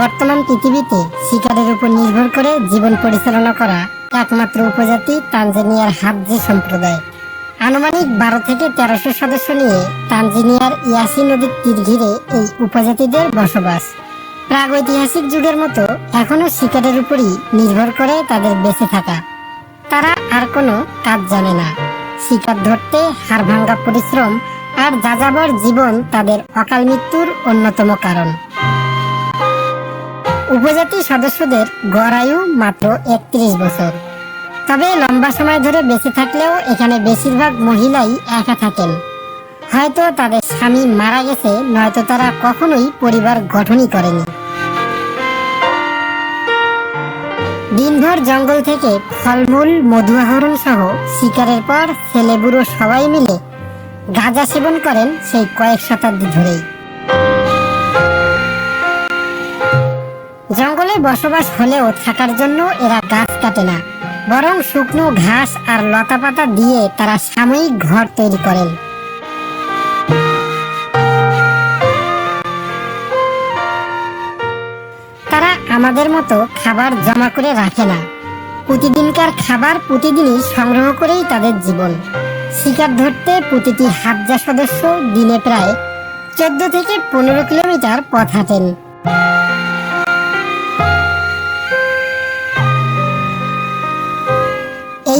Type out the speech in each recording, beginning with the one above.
বর্তমান পৃথিবীতে শিকারের উপর নির্ভর করে জীবন পরিচালনা করা একমাত্র উপজাতি তানজানিয়ার হাবজে সম্প্রদায়। আনুমানিক বারো থেকে তেরোশো সদস্য নিয়ে তানজানিয়ার ইয়াসি নদীর তীর ঘিরে এই উপজাতিদের বসবাস। প্রাগৈতিহাসিক যুগের মতো এখনও শিকারের উপরই নির্ভর করে তাদের বেঁচে থাকা। তারা আর কোনো কাজ জানে না। শিকার ধরতে হাড়ভাঙ্গা পরিশ্রম আর যাযাবর জীবন তাদের অকাল মৃত্যুর অন্যতম কারণ। উপজাতি সদস্যদের গড় আয়ু মাত্র একত্রিশ বছর। তবে লম্বা সময় ধরে বেঁচে থাকলেও এখানে বেশিরভাগ মহিলাই একা থাকেন। হয়তো তাদের স্বামী মারা গেছে, নয়তো তারা কখনোই পরিবার গঠনই করেনি। দিনভর জঙ্গল থেকে ফলমূল মধু আহরণ সহ শিকারের পর ছেলে বুড়ো সবাই মিলে গাঁজা সেবন করেন সেই কয়েক শতাব্দী ধরেই। জঙ্গলে বসবাস হলেও থাকার জন্য এরা গাছ কাটে না। বরং শুকনো ঘাস আর লতা পাতা দিয়ে তারা সাময়িক ঘর তৈরি করেন। তারা আমাদের মতো খাবার জমা করে রাখে না। প্রতিদিনকার খাবার প্রতিদিনই সংগ্রহ করেই তাদের জীবন। শিকার ধরতে প্রতিটি হাবজা সদস্য দিনে প্রায় চোদ্দ থেকে পনেরো কিলোমিটার পথ হাঁটেন।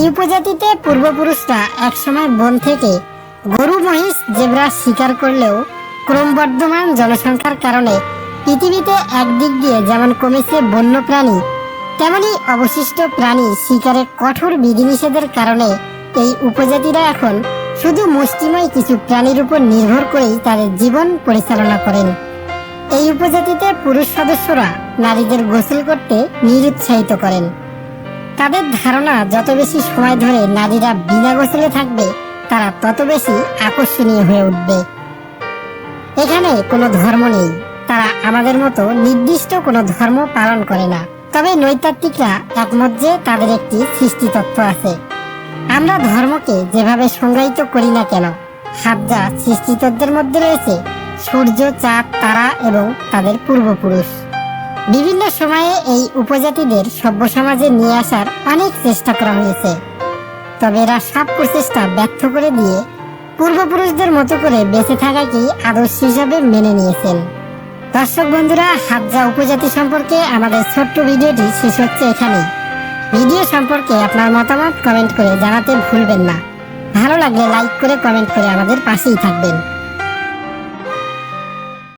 এই উপজাতিতে পূর্বপুরুষরা একসময় বন থেকে গরু, মহিষ, জেব্রা শিকার করলেও ক্রমবর্ধমান জনসংখ্যার কারণে পৃথিবীতে একদিক দিয়ে যেমন কমেছে বন্য প্রাণী তেমনি অবশিষ্ট প্রাণী শিকারের কঠোর বিধিনিষেধের কারণে এই উপজাতিরা এখন শুধু মুষ্টিময় কিছু প্রাণীর উপর নির্ভর করেই তাদের জীবন পরিচালনা করেন। এই উপজাতিতে পুরুষ সদস্যরা নারীদের গোসল করতে নিরুৎসাহিত করেন। তাদের ধারণা যত বেশি সময় ধরে নারীরা বিনা গোসলে থাকবে, তারা তত বেশি আকর্ষণীয় হয়ে উঠবে। এখানে কোনো ধর্ম নেই। তারা আমাদের মতো নির্দিষ্ট কোনো ধর্ম পালন করে না। তবে নৈতাত্ত্বিকরা একমত যে তাদের একটি সৃষ্টি তত্ত্ব আছে। আমরা ধর্মকে যেভাবে সংজ্ঞায়িত করি না কেন, হাবজা সৃষ্টিতত্ত্বের মধ্যে রয়েছে সূর্য, চাঁদ, তারা এবং তাদের পূর্বপুরুষ। বিভিন্ন সময়ে এই উপজাতিদের সভ্য সমাজে নিয়ে আসার অনেক চেষ্টা করা হয়েছে তবে এরা সব প্রচেষ্টা ব্যর্থ করে দিয়ে পূর্বপুরুষদের মতো করে বেঁচে থাকাকেই আদর্শ হিসাবে মেনে নিয়েছেন। দর্শক বন্ধুরা, হাবজা উপজাতি সম্পর্কে আমাদের ছোট্ট ভিডিওটি শেষ হচ্ছে এখানেই। ভিডিও সম্পর্কে আপনার মতামত কমেন্ট করে জানাতে ভুলবেন না। ভালো লাগলে লাইক করে কমেন্ট করে আমাদের পাশেই থাকবেন।